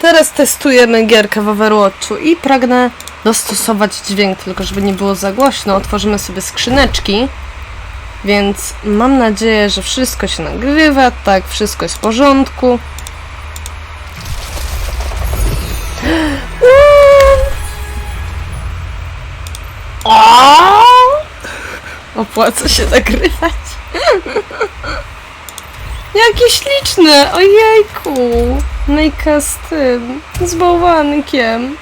Teraz testujemy gierkę w Overwatchu i pragnę dostosować dźwięk, tylko żeby nie było za głośno. Otworzymy sobie skrzyneczki, więc mam nadzieję, że wszystko się nagrywa, tak, wszystko jest w porządku. Opłaca się nagrywać. Jakie śliczne! Ojejku! Nejka z tym, z bałwankiem.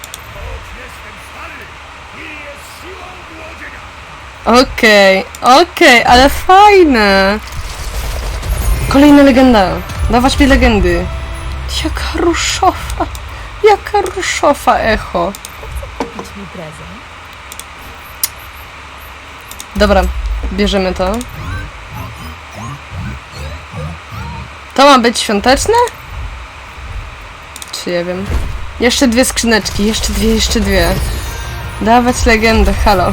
Okej, okej, ale fajne! Kolejna legenda. Dawać mi legendy. Jaka ruszowa! Jaka ruszowa echo. Dobra, bierzemy to. To ma być świąteczne? Czy ja wiem? Jeszcze dwie skrzyneczki, jeszcze dwie, jeszcze dwie. Dawać legendę, halo.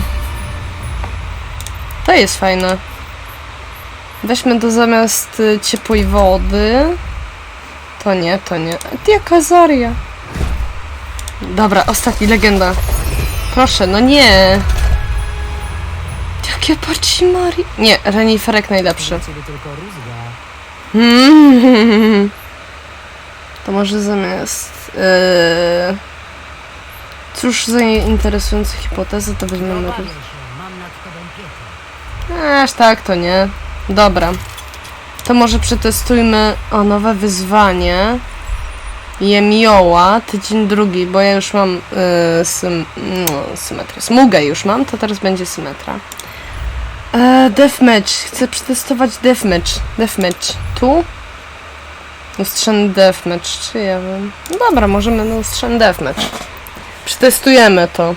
To jest fajne. Weźmy to zamiast y, ciepłej wody. To nie, to nie. Jaka Zaria. Dobra, ostatni legenda. Proszę, no nie. Jakie Mari. Nie, reniferek najlepszy. Dla To może zamiast. Yy... Cóż za interesująca hipoteza, to weźmiemy. Aż tak, to nie. Dobra. To może przetestujmy o nowe wyzwanie. Jemioła, tydzień drugi, bo ja już mam yy, sym, no, symetrę. Smugę już mam, to teraz będzie symetra. E, deathmatch. Chcę przetestować deathmatch. Deathmatch. Tu? Lustrzany deathmatch, czy ja wiem. No dobra, możemy na lustrzany deathmatch. Przetestujemy to.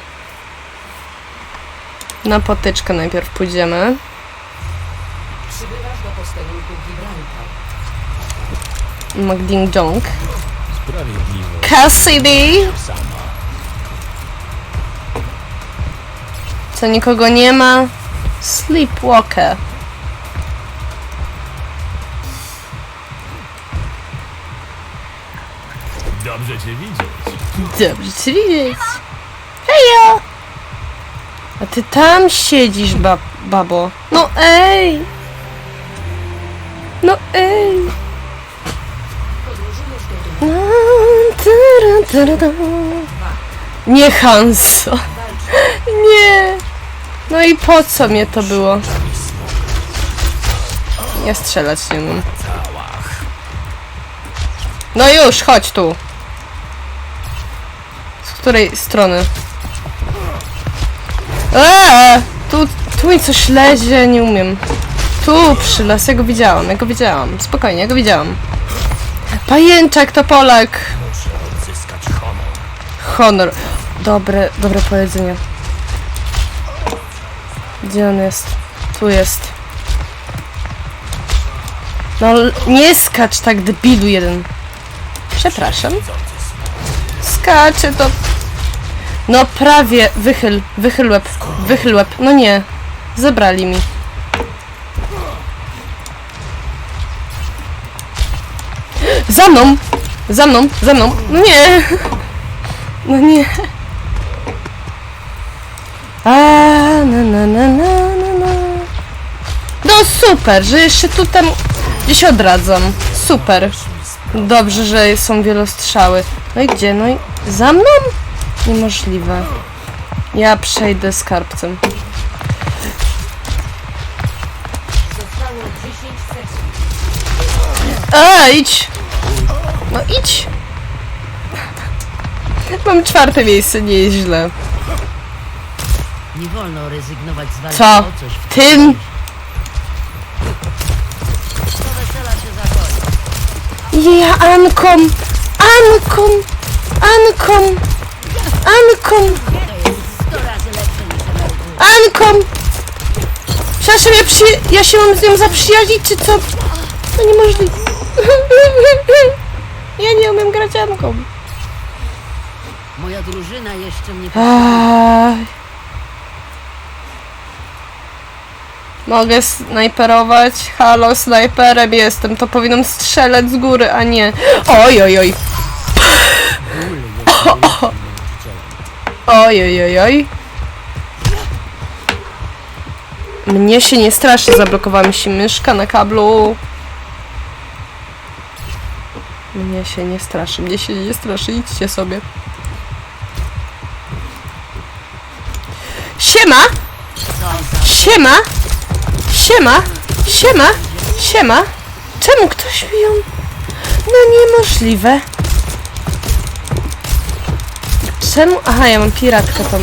Na potyczkę najpierw pójdziemy. Przybywasz do posterunku Gibraltar. McDing Jong. Sprawiedliwość Cassidy! sama. Co nikogo nie ma? Sleepwalker. Cię widzieć. Dobrze cię widzieć. Hejo! A ty tam siedzisz, bab babo. No ej! No ej! Nie Hanso. Nie. No i po co mnie to było? Ja strzelać nie mam. No już, chodź tu. Której strony? Eee! Tu, tu mi coś lezie, nie umiem. Tu przylas, ja go widziałam, ja go widziałam. Spokojnie, ja go widziałam. Pajęczak to Polak! Honor. Dobre, dobre powiedzenie. Gdzie on jest? Tu jest. No nie skacz tak debilu jeden. Przepraszam. Skacze to... No prawie. Wychyl, wychyl łeb, wychyl łeb. No nie. Zabrali mi. Za mną! Za mną, za mną. No nie! No nie. A, na, na, na, na, na, na. No super, że jeszcze tu tam gdzieś odradzam. Super. Dobrze, że są wielostrzały. No i gdzie? No i za mną? Niemożliwe. Ja przejdę skarbcem. Zostało 10 sekund. A, idź! No idź! Mam czwarte miejsce, nie jest źle. Nie wolno rezygnować z walki Co? o coś. w- Tym Do wesela się zachodzi. Ja, Anką! Anką! Anką! Anką! To jest 100 razy lepsze niż emerytura. Anką! Przepraszam, ja, przy... ja się mam z nią zaprzyjaźnić, czy co? To niemożliwe. Ja nie umiem grać Anką. Moja drużyna jeszcze mnie Aj. Mogę snajperować? Halo, snajperem jestem. To powinnam strzelać z góry, a nie. Oj, oj, oj. Oj, oj, oj, oj. Mnie się nie straszy, zablokowała mi się myszka na kablu. Mnie się nie straszy, mnie się nie straszy, idźcie sobie. Siema! Siema! Siema! Siema! Siema! Czemu ktoś mi ją... No niemożliwe. Czemu? Aha, ja mam piratkę tam.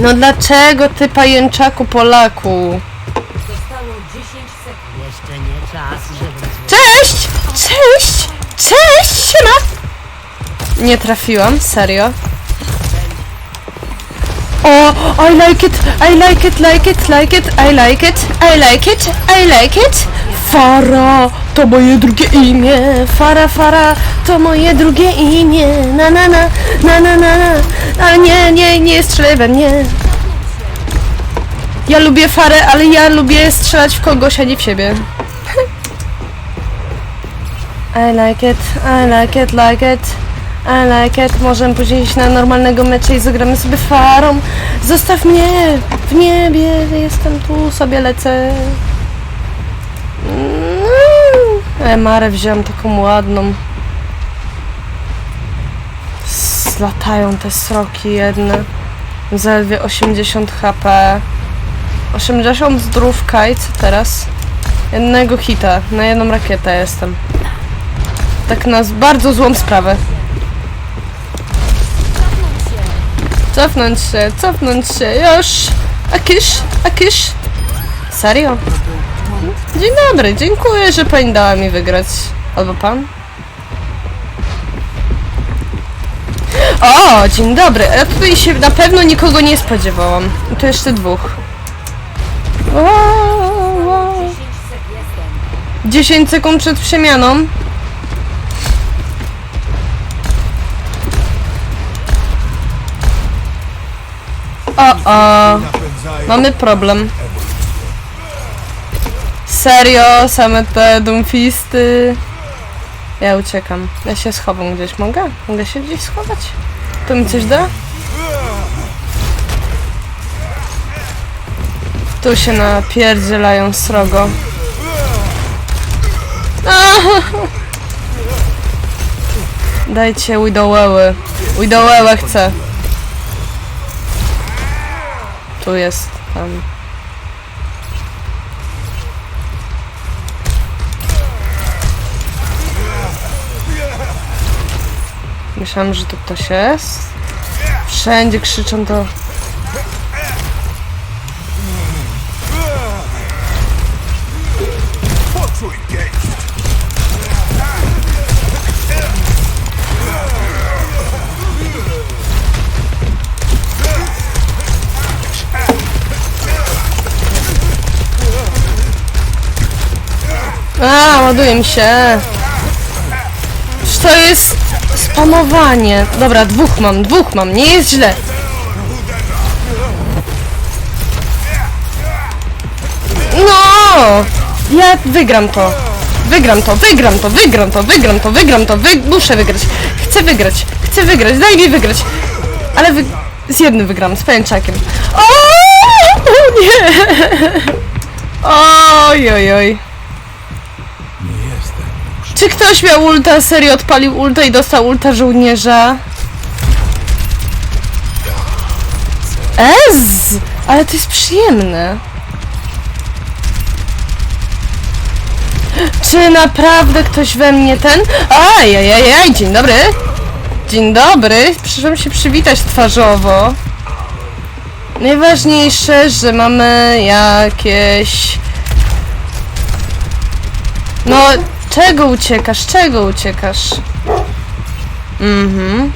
No dlaczego ty pajęczaku Polaku? Cześć! Cześć! Cześć! Siema! Nie trafiłam, serio. O, I like it, I like it, like it, like it, I like it, I like it, I like it. Fara, to moje drugie imię. Fara, Fara, to moje drugie imię. Na, na, na, na, na, na, na. Ale nie, nie, nie strzelaj we mnie. Ja lubię Farę, ale ja lubię strzelać w kogoś, a nie w siebie. I like it, I like it, like it. Like it. Możemy później iść na normalnego meczu i zagramy sobie farą. Zostaw mnie w niebie, jestem tu, sobie lecę. E, Marę wziąłem taką ładną. Zlatają te sroki jedne. Zaledwie 80 HP. 80 zdrówka i co teraz? Jednego hita, na jedną rakietę jestem. Tak na bardzo złą sprawę. Cofnąć się, cofnąć się, już! Akisz, akisz! Serio? Dzień dobry, dziękuję, że pani dała mi wygrać. Albo pan? O, dzień dobry. Ja tutaj się na pewno nikogo nie spodziewałam. I to jeszcze dwóch. Wow. 10 sekund przed przemianą. O, o. Mamy problem. Serio, same te dumfisty. Ja uciekam. Ja się schowam gdzieś. Mogę? Mogę się gdzieś schować? To mi coś da? Tu się napierdzielają srogo. Dajcie Widowęły. Widowęłę chcę. Tu jest. Tam. Myślałam, że tu ktoś jest. Wszędzie krzyczą to. Mi się. To jest spamowanie? Dobra, dwóch mam, dwóch mam, nie jest źle. No! Ja wygram to. Wygram to, wygram to, wygram to, wygram to, wygram to, wy... muszę wygrać. Chcę wygrać, chcę wygrać, daj mi wygrać. Ale wy... z jednym wygram, z pajęczakiem. O nie! Oj, oj, oj. Ktoś miał ulta, serio odpalił ulta i dostał ulta żołnierza? Ez! Ale to jest przyjemne. Czy naprawdę ktoś we mnie ten... Ajajajaj, dzień dobry. Dzień dobry. Przyszłam się przywitać twarzowo. Najważniejsze, że mamy jakieś... No, czego uciekasz? Czego uciekasz? Mhm.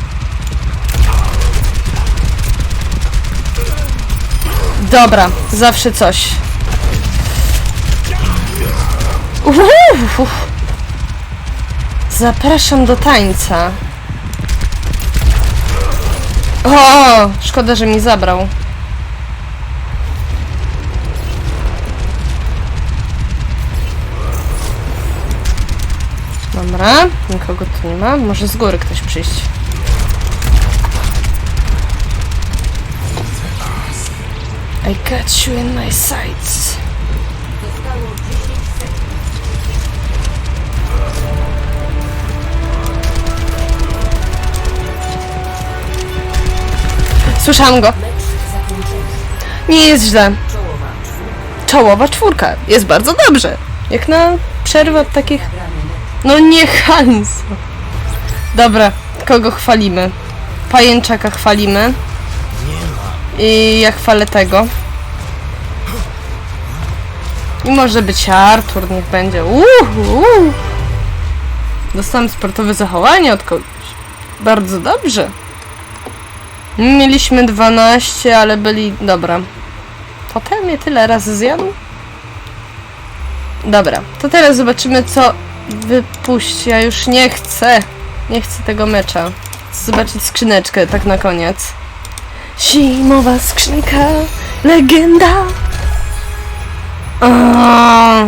Dobra, zawsze coś. Uff. Zapraszam do tańca. O, szkoda, że mi zabrał. Dobra, nikogo tu nie ma. Może z góry ktoś przyjść. I got you in my sights. Słyszałam go. Nie jest źle. Czołowa czwórka. Jest bardzo dobrze. Jak na przerwę od takich no nie Hans. Dobra, kogo chwalimy? Pajęczaka chwalimy. I ja chwalę tego. I może być Artur, niech będzie. Uhu. Dostałem sportowe zachowanie od kogoś. Bardzo dobrze. Mieliśmy 12, ale byli... Dobra. Potem mnie tyle razy zjadł? Dobra, to teraz zobaczymy co wypuści. Ja już nie chcę. Nie chcę tego mecza. Zobaczyć skrzyneczkę tak na koniec. Zimowa skrzynka, legenda. A,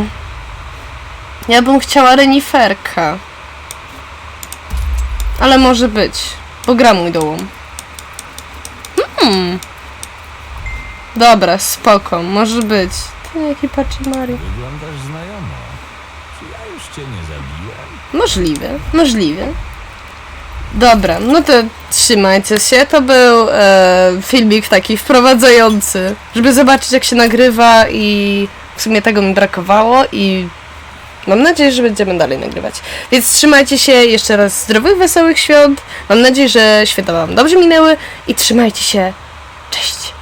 ja bym chciała reniferka. Ale może być, bo gra mój dołom. Hmm. Dobra, spoko, może być. Ty jaki patrzy Mario. Wyglądasz znajomo. Czy ja już cię nie zabiłem? Możliwe, możliwe. Dobra, no to trzymajcie się. To był e, filmik taki wprowadzający, żeby zobaczyć jak się nagrywa i w sumie tego mi brakowało i mam nadzieję, że będziemy dalej nagrywać. Więc trzymajcie się jeszcze raz zdrowych, wesołych świąt. Mam nadzieję, że święta wam dobrze minęły i trzymajcie się. Cześć!